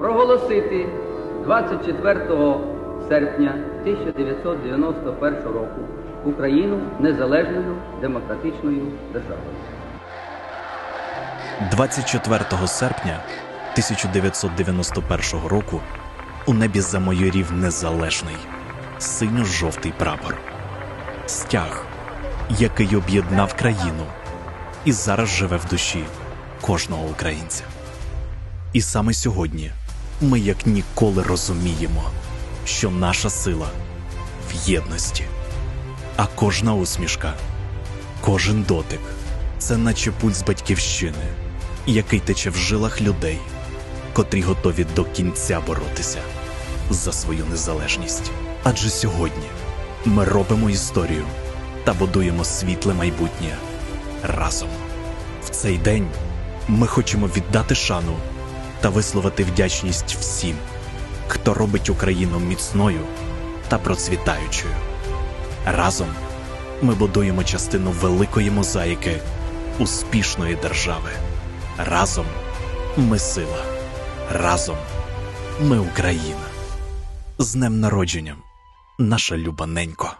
проголосити 24 серпня 1991 року Україну незалежною демократичною державою. 24 серпня 1991 року у небі замайорів незалежний синьо-жовтий прапор. Стяг, який об'єднав країну і зараз живе в душі кожного українця. І саме сьогодні ми як ніколи розуміємо, що наша сила в єдності, а кожна усмішка, кожен дотик це наче пульс батьківщини, який тече в жилах людей, котрі готові до кінця боротися за свою незалежність. Адже сьогодні ми робимо історію та будуємо світле майбутнє разом. В цей день ми хочемо віддати шану та висловити вдячність всім, хто робить Україну міцною та процвітаючою. Разом ми будуємо частину великої мозаїки успішної держави. Разом ми сила. Разом ми Україна. З днем народженням, наша любаненько.